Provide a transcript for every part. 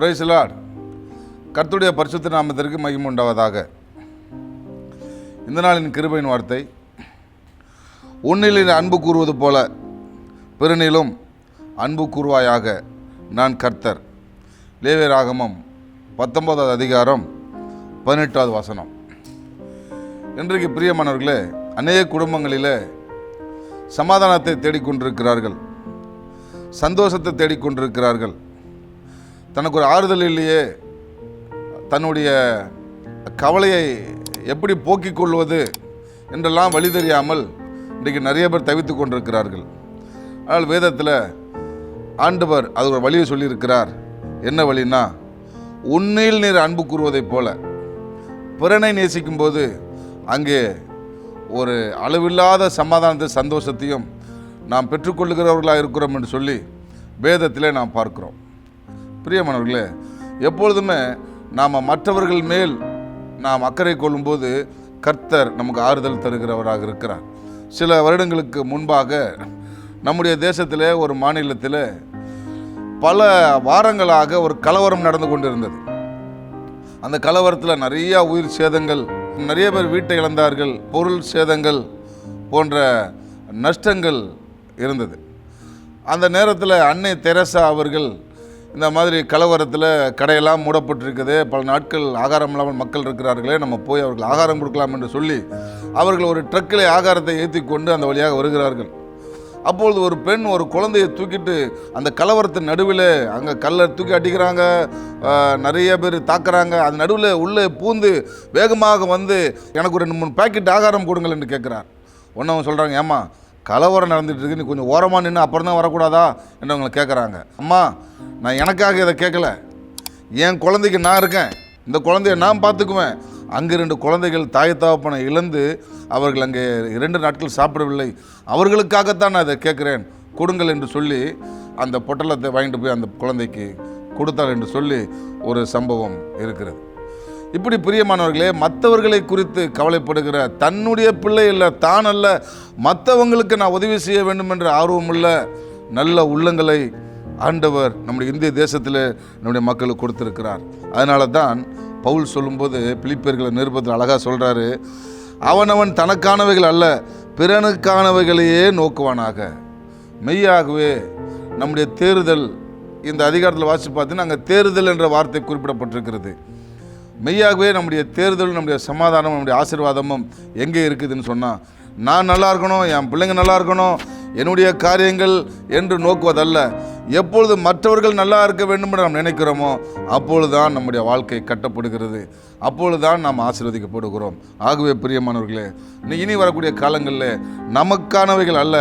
பிரைஸ்லாட் கர்த்துடைய பரிசுத்த நாமத்திற்கு மகிமை உண்டாவதாக. இந்த நாளின் கிருபையின் வார்த்தை உன்னிலின் அன்பு கூறுவது போல பிறனிலும் அன்பு கூறுவாயாக நான் கர்த்தர். லேவியராகமம் பத்தொன்பதாவது அதிகாரம் பதினெட்டாவது வசனம். இன்றைக்கு பிரியமானவர்களே அநேக குடும்பங்களில் சமாதானத்தை தேடிக்கொண்டிருக்கிறார்கள். சந்தோஷத்தை தேடிக்கொண்டிருக்கிறார்கள். தனக்கு ஒரு ஆறுதல் இல்லையே. தன்னுடைய கவலையை எப்படி போக்கிக் கொள்வது என்றெல்லாம் வழி தெரியாமல் இன்றைக்கு நிறைய பேர் தவித்து கொண்டிருக்கிறார்கள். ஆனால் வேதத்தில் ஆண்டவர் அது ஒரு வழியை சொல்லியிருக்கிறார். என்ன வழின்னா உன்னில் நீர் அன்பு கூறுவதைப் போல. பிறனை நேசிக்கும்போது அங்கே ஒரு அளவில்லாத சமாதானத்தை சந்தோஷத்தையும் நாம் பெற்றுக்கொள்ளுகிறவர்களாக இருக்கிறோம் என்று சொல்லி வேதத்திலே நாம் பார்க்கிறோம். பிரியமானவர்களே எப்பொழுதுமே நாம் மற்றவர்கள் மேல் நாம் அக்கறை கொள்ளும்போது கர்த்தர் நமக்கு ஆறுதல் தருகிறவராக இருக்கிறார். சில வருடங்களுக்கு முன்பாக நம்முடைய தேசத்தில் ஒரு மாநிலத்தில் பல வாரங்களாக ஒரு கலவரம் நடந்து கொண்டிருந்தது. அந்த கலவரத்தில் நிறையா உயிர் சேதங்கள் நிறைய பேர் வீட்டை இழந்தார்கள் பொருள் சேதங்கள் போன்ற நஷ்டங்கள் இருந்தது. அந்த நேரத்தில் அன்னை தெரசா அவர்கள் இந்த மாதிரி கலவரத்தில் கடையெல்லாம் மூடப்பட்டிருக்குது. பல நாட்கள் ஆகாரம் இல்லாமல் மக்கள் இருக்கிறார்களே நம்ம போய் அவர்கள் ஆகாரம் கொடுக்கலாம் என்று சொல்லி அவர்கள் ஒரு ட்ரக்கில் ஆகாரத்தை ஏற்றி கொண்டு அந்த வழியாக வருகிறார்கள். அப்பொழுது ஒரு பெண் ஒரு குழந்தையை தூக்கிட்டு அந்த கலவரத்தின் நடுவில் அங்கே கல்லை தூக்கி அடிக்கிறாங்க நிறைய பேர் தாக்குறாங்க. அது நடுவில் உள்ளே பூந்து வேகமாக வந்து எனக்கு ஒரு ரெண்டு மூணு பாக்கெட் ஆகாரம் கொடுங்கள் என்று கேட்குறார். ஒன்று அவங்க சொல்கிறாங்க ஏம்மா கலவரம் நடந்துட்டு இருக்கு. நீ கொஞ்சம் ஓரமாக நின்று அப்புறம் தான் வரக்கூடாதா என்று அவங்களை கேட்குறாங்க அம்மா நான் எனக்காக இதை கேட்கல என் குழந்தைக்கு நான் இருக்கேன். இந்த குழந்தைய நான் பார்த்துக்குவேன். அங்கு ரெண்டு குழந்தைகள் தாய் தாப்பனை இழந்து அவர்கள் அங்கே இரண்டு நாட்கள் சாப்பிடவில்லை. அவர்களுக்காகத்தான் நான் இதை கேட்குறேன் கொடுங்கள் என்று சொல்லி அந்த பொட்டலத்தை வாங்கிட்டு போய் அந்த குழந்தைக்கு கொடுத்தாள் என்று சொல்லி ஒரு சம்பவம் இருக்கிறது. இப்படி பிரியமானவர்களே மற்றவர்களை குறித்து கவலைப்படுகிற தன்னுடைய பிள்ளை இல்லை தான் அல்ல. மற்றவங்களுக்கு நான் உதவி செய்ய வேண்டும் என்ற ஆர்வமுள்ள நல்ல உள்ளங்களை ஆண்டவர் நம்முடைய இந்திய தேசத்தில் நம்முடைய மக்களுக்கு கொடுத்திருக்கிறார். அதனால தான் பவுல் சொல்லும்போது பிலிப்பியர்களை நிருபத்தில் அழகாக சொல்கிறாரு அவனவன் தனக்கானவைகள் அல்ல பிறனுக்கானவைகளையே நோக்குவானாக. மெய்யாகவே நம்முடைய தேறுதல் இந்த அதிகாரத்தில் வாசித்து பார்த்தீங்கன்னா அங்கே தேறுதல் என்ற வார்த்தை குறிப்பிடப்பட்டிருக்கிறது. மெய்யாகவே நம்முடைய தேர்தலும் நம்முடைய சமாதானம் நம்முடைய ஆசீர்வாதமும் எங்கே இருக்குதுன்னு சொன்னால் நான் நல்லா இருக்கணும் என் பிள்ளைங்க நல்லா இருக்கணும் என்னுடைய காரியங்கள் என்று நோக்குவதல்ல. எப்பொழுது மற்றவர்கள் நல்லா இருக்க வேண்டும் என்று நாம் நினைக்கிறோமோ அப்பொழுதுதான் நம்முடைய வாழ்க்கை கட்டப்படுகிறது. அப்பொழுதுதான் நாம் ஆசீர்வதிக்கப்படுகிறோம். ஆகவே பிரியமானவர்களே இனி வரக்கூடிய காலங்களில் நமக்கானவைகள் அல்ல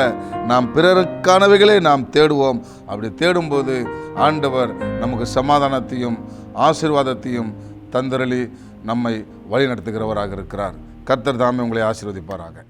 நாம் பிறருக்கானவைகளே நாம் தேடுவோம். அப்படி தேடும்போது ஆண்டவர் நமக்கு சமாதானத்தையும் ஆசீர்வாதத்தையும் தந்தரளி நம்மை வழிநடத்துகிறவராக இருக்கிறார். கர்த்தர் தாமே உங்களை ஆசீர்வதிப்பாராக.